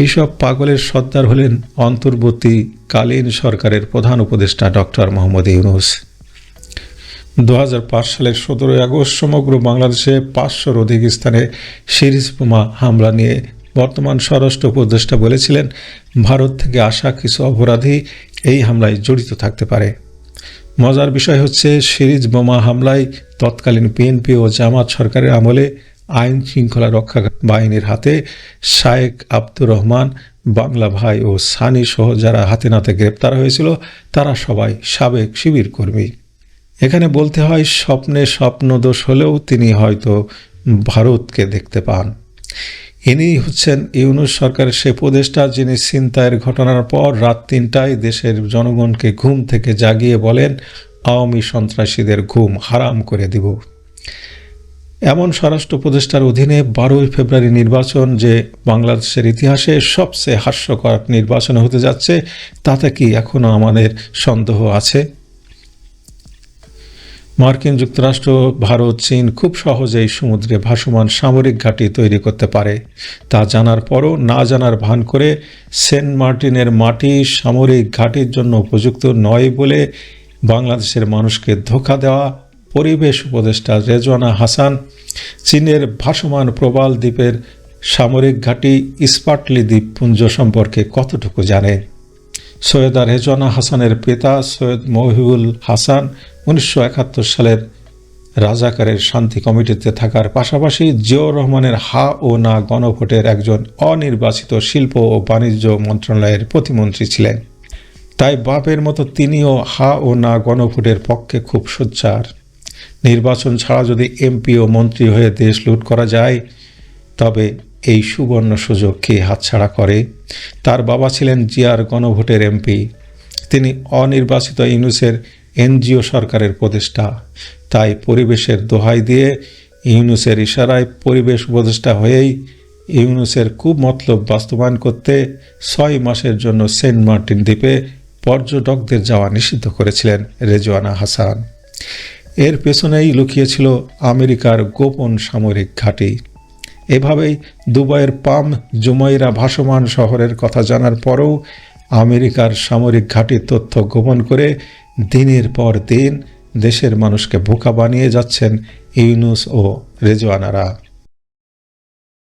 এইসব পাগলের সর্দার হলেন অন্তর্বর্তীকালীন সরকারের প্রধান উপদেষ্টা ডক্টর মোহাম্মদ ইউনুস। দু হাজার পাঁচ সালের সতেরোই আগস্ট সমগ্র বাংলাদেশে পাঁচশোর অধিক স্থানে সিরিজ বোমা হামলা নিয়ে বর্তমান স্বরাষ্ট্র উপদেষ্টা বলেছিলেন, ভারত থেকে আসা কিছু অপরাধী এই হামলায় জড়িত থাকতে পারে। মজার বিষয় হচ্ছে, সিরিজ বোমা হামলায় তৎকালীন বিএনপি ও জামাত সরকারের আমলে আইন শৃঙ্খলা রক্ষা বাহিনীর হাতে শায়েক আব্দুর রহমান, বাংলা ভাই ও সানি সহ যারা হাতে নাতে গ্রেপ্তার হয়েছিল, তারা সবাই সাবেক শিবির কর্মী। এখানে বলতে হয়, স্বপ্নে স্বপ্নদোষ হলেও তিনি হয়তো ভারতকে দেখতে পান। ইনি হচ্ছেন ইউনুস সরকারের সে উপদেষ্টা, যিনি ছিনতাইয়ের ঘটনার পর রাত তিনটায় দেশের জনগণকে ঘুম থেকে জাগিয়ে বলেন, আওয়ামী সন্ত্রাসীদের ঘুম হারাম করে দিব। এমন স্বরাষ্ট্র উপদেষ্টার অধীনে বারোই ফেব্রুয়ারি নির্বাচন যে বাংলাদেশের ইতিহাসে সবচেয়ে হাস্যকর নির্বাচন হতে যাচ্ছে, তাতে কি এখনও আমাদের সন্দেহ আছে? মার্কিন যুক্তরাষ্ট্র, ভারত, চীন খুব সহজেই সমুদ্রে ভাসমান সামরিক ঘাঁটি তৈরি করতে পারে। তা জানার পরও না জানার ভান করে সেন্ট মার্টিনের মাটি সামরিক ঘাঁটির জন্য উপযুক্ত নয় বলে বাংলাদেশের মানুষকে ধোকা দেওয়া পরিবেশ উপদেষ্টা রেজওয়ানা হাসান চীনের ভাসমান প্রবাল দ্বীপের সামরিক ঘাঁটি ইস্পাটলি দ্বীপপুঞ্জ সম্পর্কে কতটুকু জানে? সৈয়দা রেজওয়ানা হাসানের পিতা সৈয়দ মহিবুল হাসান উনিশশো একাত্তর সালের রাজাকারের শান্তি কমিটিতে থাকার পাশাপাশি জিয়াউর রহমানের হা ও না গণভোটের একজন অনির্বাচিত শিল্প ও বাণিজ্য মন্ত্রণালয়ের প্রতিমন্ত্রী ছিলেন। তাই বাপের মতো তিনিও হা ও না গণভোটের পক্ষে খুব সোচ্চার। নির্বাচন ছাড়া যদি এমপি ও মন্ত্রী হয়ে দেশ লুট করা যায়, তবে এই সুবর্ণ সুযোগ কে হাতছাড়া করে? তার বাবা ছিলেন জিয়ার গণভোটের এমপি তিনি অনির্বাচিত ইউনুসের এনজিও সরকারের উপদেষ্টা তাই পরিবেশের দোহাই দিয়ে ইউনুসের ইশারায় পরিবেশ উপদেষ্টা হয়েই ইউনুসের খুব মতলব বাস্তবায়ন করতে ছয় মাসের জন্য সেন্ট মার্টিন দ্বীপে পর্যটকদের যাওয়া নিষিদ্ধ করেছিলেন রেজওয়ানা হাসান। এর পেছনেই লুকিয়েছিল আমেরিকার গোপন সামরিক ঘাঁটি। এভাবেই দুবাইয়ের পাম জুমাইরা ভাসমান শহরের কথা জানার পরেও আমেরিকার সামরিক ঘাঁটির তথ্য গোপন করে দিনের পর দিন দেশের মানুষকে বোকা বানিয়ে যাচ্ছেন ইউনুস ও রেজওয়ানারা।